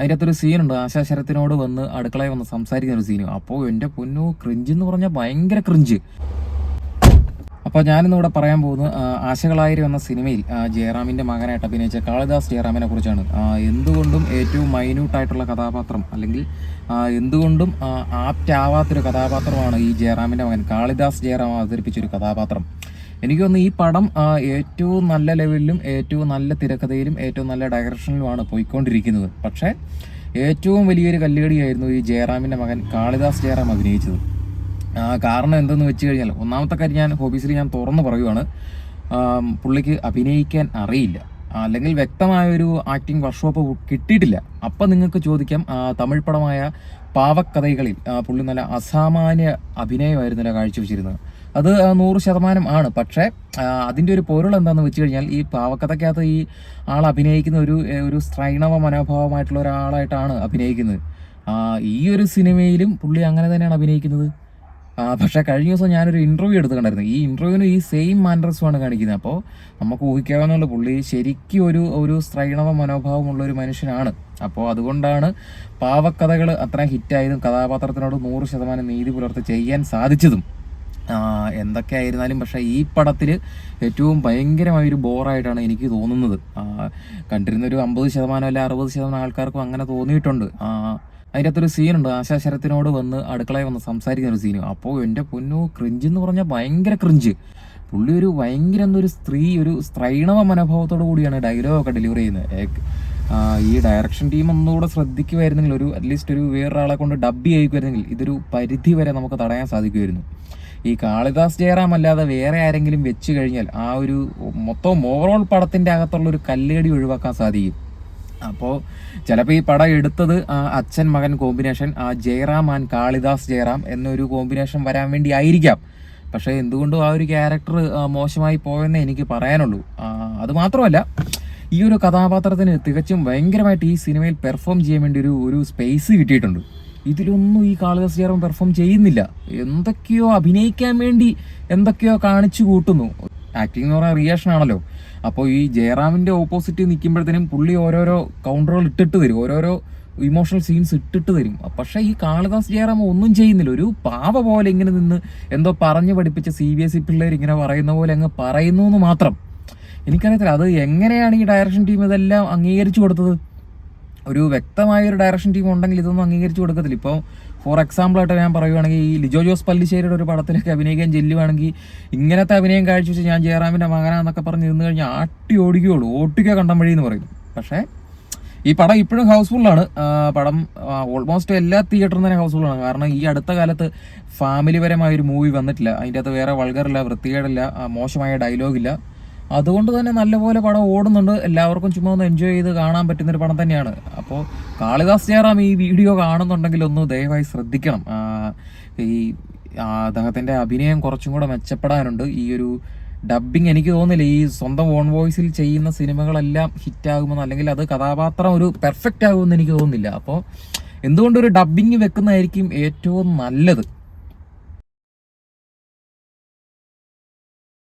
അതിന്റെ അകത്തൊരു സീനുണ്ട്. ആശാ ശരത്തിനോട് വന്ന് അടുക്കളയിൽ വന്ന് സംസാരിക്കുന്ന ഒരു സീന്. അപ്പോൾ എന്റെ പൊന്നു ക്രിഞ്ച് എന്ന് പറഞ്ഞാൽ ഭയങ്കര ക്രിഞ്ച്. അപ്പോൾ ഞാനിന്നിവിടെ പറയാൻ പോകുന്നത് ആശകളായിരം എന്ന സിനിമയിൽ ജയറാമിന്റെ മകനായിട്ട് അഭിനയിച്ച കാളിദാസ് ജയറാമിനെ കുറിച്ചാണ്. എന്തുകൊണ്ടും ഏറ്റവും മൈന്യൂട്ടായിട്ടുള്ള കഥാപാത്രം അല്ലെങ്കിൽ എന്തുകൊണ്ടും ആപ്റ്റ് ആവാത്തൊരു കഥാപാത്രമാണ് ഈ ജയറാമിന്റെ മകൻ. കാളിദാസ് ജയറാം അവതരിപ്പിച്ചൊരു കഥാപാത്രം. എനിക്ക് തോന്നുന്നു ഈ പടം ഏറ്റവും നല്ല ലെവലിലും ഏറ്റവും നല്ല തിരക്കഥയിലും ഏറ്റവും നല്ല ഡയറക്ഷനിലുമാണ് പോയിക്കൊണ്ടിരിക്കുന്നത്. പക്ഷേ ഏറ്റവും വലിയൊരു കല്ലുകടിയായിരുന്നു ഈ ജയറാമിന്റെ മകൻ കാളിദാസ് ജയറാം അഭിനയിച്ചത്. കാരണം എന്തെന്ന് വെച്ച് കഴിഞ്ഞാൽ ഒന്നാമത്തെ കാര്യം ഞാൻ ഹോബീസിൽ ഞാൻ തുറന്നു പറയുവാണ് പുള്ളിക്ക് അഭിനയിക്കാൻ അറിയില്ല. അല്ലെങ്കിൽ വ്യക്തമായൊരു ആക്ടിങ് വർക്ക്ഷോപ്പ് കിട്ടിയിട്ടില്ല. അപ്പം നിങ്ങൾക്ക് ചോദിക്കാം തമിഴ് പടമായ പാവക്കഥകളിൽ പുള്ളി നല്ല അസാമാന്യ അഭിനയമായിരുന്നില്ല കാഴ്ചവെച്ചിരുന്നത്. അത് നൂറ് ശതമാനം ആണ്. പക്ഷേ അതിന്റെ ഒരു പൊരുൾ എന്താണെന്ന് വെച്ച് കഴിഞ്ഞാൽ ഈ പാവക്കഥയ്ക്കകത്ത് ഈ ആൾ അഭിനയിക്കുന്ന ഒരു ഒരു സ്ത്രൈണവ മനോഭാവമായിട്ടുള്ള ഒരാളായിട്ടാണ് അഭിനയിക്കുന്നത്. ഈ ഒരു സിനിമയിലും പുള്ളി അങ്ങനെ തന്നെയാണ് അഭിനയിക്കുന്നത്. പക്ഷേ കഴിഞ്ഞ ദിവസം ഞാനൊരു ഇന്റർവ്യൂ എടുത്ത് കണ്ടായിരുന്നു ഈ ഇന്റർവ്യൂവിന് ഈ സെയിം മാൻഡ്രസുമാണ് കാണിക്കുന്നത്. അപ്പോൾ നമുക്ക് ഊഹിക്കാവുന്നുള്ള പുള്ളി ശരിക്കും ഒരു ഒരു സ്ത്രൈണവ മനോഭാവമുള്ള ഒരു മനുഷ്യനാണ്. അപ്പോൾ അതുകൊണ്ടാണ് പാവക്കഥകൾ അത്രയും ഹിറ്റായതും കഥാപാത്രത്തിനോട് നൂറ് ശതമാനം നീതി പുലർത്തി ചെയ്യാൻ സാധിച്ചതും. ആ, എന്തൊക്കെയായിരുന്നാലും പക്ഷേ ഈ പടത്തിൽ ഏറ്റവും ഭയങ്കരമായൊരു ബോറായിട്ടാണ് എനിക്ക് തോന്നുന്നത്. കണ്ടിരുന്ന ഒരു അമ്പത് ശതമാനം അല്ല അറുപത് ശതമാനം ആൾക്കാർക്കും അങ്ങനെ തോന്നിയിട്ടുണ്ട്. അതിന്റെ അകത്തൊരു സീനുണ്ട്. ആശാ ശരത്തിനോട് വന്ന് അടുക്കളയിൽ വന്ന് സംസാരിക്കുന്ന ഒരു സീന്. അപ്പോൾ എന്റെ പൊന്നു ക്രിഞ്ച് എന്ന് പറഞ്ഞാൽ ഭയങ്കര ക്രിഞ്ച് പുള്ളി ഒരു ഭയങ്കര എന്തൊരു സ്ത്രീ ഒരു സ്ത്രൈണവ മനോഭാവത്തോടു കൂടിയാണ് ഡയലോഗൊക്കെ ഡെലിവറി ചെയ്യുന്നത്. ഈ ഡയറക്ഷൻ ടീം ഒന്നുകൂടെ ശ്രദ്ധിക്കുമായിരുന്നെങ്കിൽ ഒരു അറ്റ്ലീസ്റ്റ് ഒരു വേറൊരാളെ കൊണ്ട് ഡബ് ചെയ്യുമായിരുന്നെങ്കിൽ ഇതൊരു പരിധി വരെ നമുക്ക് തടയാൻ സാധിക്കുമായിരുന്നു ഈ കാളിദാസ് ജയറാം അല്ലാതെ വേറെ ആരെങ്കിലും വെച്ച് കഴിഞ്ഞാൽ ആ ഒരു മൊത്തം ഓവറോൾ പടത്തിന്റെ അകത്തുള്ള ഒരു കല്ലേടി ഒഴിവാക്കാൻ സാധിക്കും. അപ്പോൾ ചിലപ്പോൾ ഈ പടം എടുത്തത് ആ അച്ഛൻ മകൻ കോമ്പിനേഷൻ ആ ജയറാം ആൻഡ് കാളിദാസ് ജയറാം എന്നൊരു കോമ്പിനേഷൻ വരാൻ വേണ്ടി ആയിരിക്കാം. പക്ഷേ എന്തുകൊണ്ടും ആ ഒരു ക്യാരക്ടർ മോശമായി പോയെന്ന് എനിക്ക് പറയാനുള്ളൂ. അതുമാത്രമല്ല അത് മാത്രമല്ല ഈ ഒരു കഥാപാത്രത്തിന് തികച്ചും ഭയങ്കരമായിട്ട് ഈ സിനിമയിൽ പെർഫോം ചെയ്യാൻ വേണ്ടി ഒരു ഒരു സ്പേസ് കിട്ടിയിട്ടുണ്ട്. ഇതിലൊന്നും ഈ കാളിദാസ് പെർഫോം ചെയ്യുന്നില്ല. എന്തൊക്കെയോ അഭിനയിക്കാൻ വേണ്ടി എന്തൊക്കെയോ കാണിച്ചു കൂട്ടുന്നു. ആക്ടിംഗ് എന്ന് പറഞ്ഞാൽ റിയാക്ഷൻ ആണല്ലോ. അപ്പോൾ ഈ ജയറാമിന്റെ ഓപ്പോസിറ്റ് നിൽക്കുമ്പോഴത്തേനും പുള്ളി ഓരോരോ കൗണ്ടറുകൾ ഇട്ടിട്ട് തരും. ഓരോരോ ഇമോഷണൽ സീൻസ് ഇട്ടിട്ട് തരും. പക്ഷേ ഈ കാളിദാസ് ജയറാം ഒന്നും ചെയ്യുന്നില്ല. ഒരു പാവ പോലെ ഇങ്ങനെ നിന്ന് എന്തോ പറഞ്ഞു പഠിപ്പിച്ച സി ബി എസ് ഇ പിള്ളേർ ഇങ്ങനെ പറയുന്ന പോലെ അങ്ങ് പറയുന്നു എന്ന് മാത്രം. എനിക്കറിയത്തില്ല. അത് എങ്ങനെയാണ് ഈ ഡയറക്ഷൻ ടീം ഇതെല്ലാം അംഗീകരിച്ചു കൊടുത്തത്? ഒരു വ്യക്തമായ ഒരു ഡയറക്ഷൻ ടീം ഉണ്ടെങ്കിൽ ഇതൊന്നും അംഗീകരിച്ചു കൊടുക്കത്തില്ല. ഇപ്പോൾ ഫോർ എക്സാമ്പിൾ ആയിട്ട് ഞാൻ പറയുവാണെങ്കിൽ ഈ ലിജോ ജോസ് പല്ലിശ്ശേരിയുടെ ഒരു പടത്തിലൊക്കെ അഭിനയിക്കാൻ ചെല്ലുവാണെങ്കിൽ ഇങ്ങനത്തെ അഭിനയം കാഴ്ചവെച്ച് ഞാൻ ജയറാമിന്റെ മകനാന്നൊക്കെ പറഞ്ഞ് ഇരുന്ന് കഴിഞ്ഞാൽ ആട്ടി ഓടിക്കുകയുള്ളൂ ഓട്ടിക്കുക കണ്ടം വഴി എന്ന് പറയും. പക്ഷേ ഈ പടം ഇപ്പോഴും ഹൗസ്ഫുള്ളാണ് പടം ഓൾമോസ്റ്റ് എല്ലാ തിയേറ്ററും തന്നെ ഹൗസ്ഫുള്ളാണ് കാരണം ഈ അടുത്ത കാലത്ത് ഫാമിലിപരമായ ഒരു മൂവി വന്നിട്ടില്ല. അതിന്റെ അകത്ത് വേറെ വൾഗറില്ല വൃത്തികേടില്ല മോശമായ ഡയലോഗില്ല അതുകൊണ്ട് തന്നെ നല്ലപോലെ പടം ഓടുന്നുണ്ട്. എല്ലാവർക്കും ചുമ്മാ ഒന്ന് എൻജോയ് ചെയ്ത് കാണാൻ പറ്റുന്ന ഒരു പടം തന്നെയാണ്. അപ്പോൾ കാളിദാസ് ജയറാം ഈ വീഡിയോ കാണുന്നുണ്ടെങ്കിൽ ഒന്ന് ദയവായി ശ്രദ്ധിക്കണം. ഈ അദ്ദേഹത്തിന്റെ അഭിനയം കുറച്ചും കൂടെ മെച്ചപ്പെടാനുണ്ട്. ഈ ഒരു ഡബ്ബിങ് എനിക്ക് തോന്നുന്നില്ല. ഈ സ്വന്തം ഓൺ വോയിസിൽ ചെയ്യുന്ന സിനിമകളെല്ലാം ഹിറ്റാകുമെന്ന് അല്ലെങ്കിൽ അത് കഥാപാത്രം ഒരു പെർഫെക്റ്റ് ആകുമെന്ന് എനിക്ക് തോന്നുന്നില്ല. അപ്പോൾ എന്തുകൊണ്ടൊരു ഡബ്ബിങ് വെക്കുന്നതായിരിക്കും ഏറ്റവും നല്ലത്?